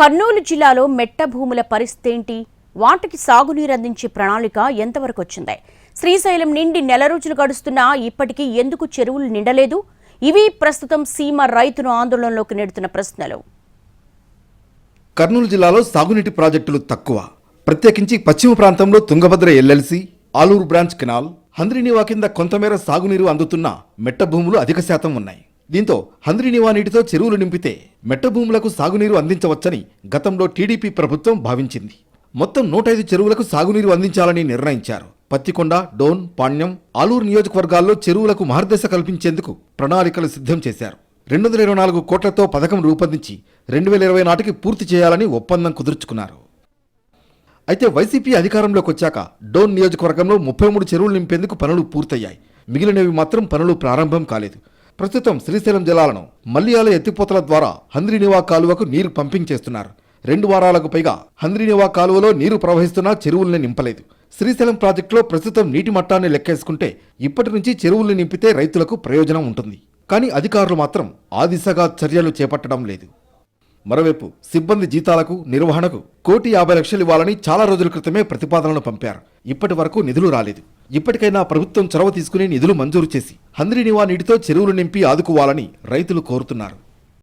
కర్నూలు జిల్లాలో మెట్ట భూముల పరిస్థితి ఏంటి వాటికి సాగునీరు అందించే ప్రణాళిక ఎంతవరకు వచ్చింది? శ్రీశైలం నిండి నెల రోజులు గడుస్తున్నా ఇప్పటికీ ఎందుకు చెరువులు నిండలేదు? ఇవి ప్రస్తుతం సీమ రైతును ఆందోళనలోకి నెడుతున్న ప్రశ్నలు. కర్నూలు జిల్లాలో సాగునీటి ప్రాజెక్టులు తక్కువ. ప్రత్యేకించి పశ్చిమ ప్రాంతంలో Tungabhadra LLC Aluru branch canal Handrineeva కింద కొంతమేర సాగునీరు అందుతున్న మెట్ట భూములు అధిక శాతం ఉన్నాయి. దీంతో హంద్రీనివా నీటితో చెరువులు నింపితే మెట్ట భూములకు సాగునీరు అందించవచ్చని గతంలో టీడీపీ ప్రభుత్వం భావించింది. మొత్తం నూట ఐదు చెరువులకు సాగునీరు అందించాలని నిర్ణయించారు. పత్తికొండ డోన్ పాణ్యం ఆలూరు నియోజకవర్గాల్లో చెరువులకు మార్గదశ కల్పించేందుకు ప్రణాళికలు సిద్ధం చేశారు. రెండు వందల ఇరవై నాలుగు కోట్లతో పథకం రూపొందించి రెండు వేల ఇరవై నాటికి పూర్తి చేయాలని ఒప్పందం కుదుర్చుకున్నారు. అయితే వైసీపీ అధికారంలోకి వచ్చాక డోన్ నియోజకవర్గంలో ముప్పై మూడు చెరువులు నింపేందుకు పనులు పూర్తయ్యాయి. మిగిలినవి మాత్రం పనులు ప్రారంభం కాలేదు. ప్రస్తుతం శ్రీశైలం జలాలను మల్లియాల ఎత్తిపోతల ద్వారా హంద్రీనివా కాలువకు నీరు పంపింగ్ చేస్తున్నారు రెండు వారాలకు పైగా హంద్రీనివా కాలువలో నీరు ప్రవహిస్తున్నా చెరువుల్ని నింపలేదు. శ్రీశైలం ప్రాజెక్టులో ప్రస్తుతం నీటి మట్టాన్ని లెక్కేసుకుంటే ఇప్పటి నుంచి చెరువుల్ని నింపితే రైతులకు ప్రయోజనం ఉంటుంది. కానీ అధికారులు మాత్రం ఆ దిశగా చర్యలు చేపట్టడం లేదు. మరోవైపు సిబ్బంది జీతాలకు నిర్వహణకు కోటి యాభై లక్షలు ఇవ్వాలని చాలా రోజుల క్రితమే ప్రతిపాదనలు పంపారు. ఇప్పటి వరకు నిధులు రాలేదు. ఇప్పటికైనా ప్రభుత్వం చొరవ తీసుకుని నిధులు మంజూరు చేసి హంద్రీనివా నీటితో చెరువులు నింపి ఆదుకోవాలని రైతులు కోరుతున్నారు.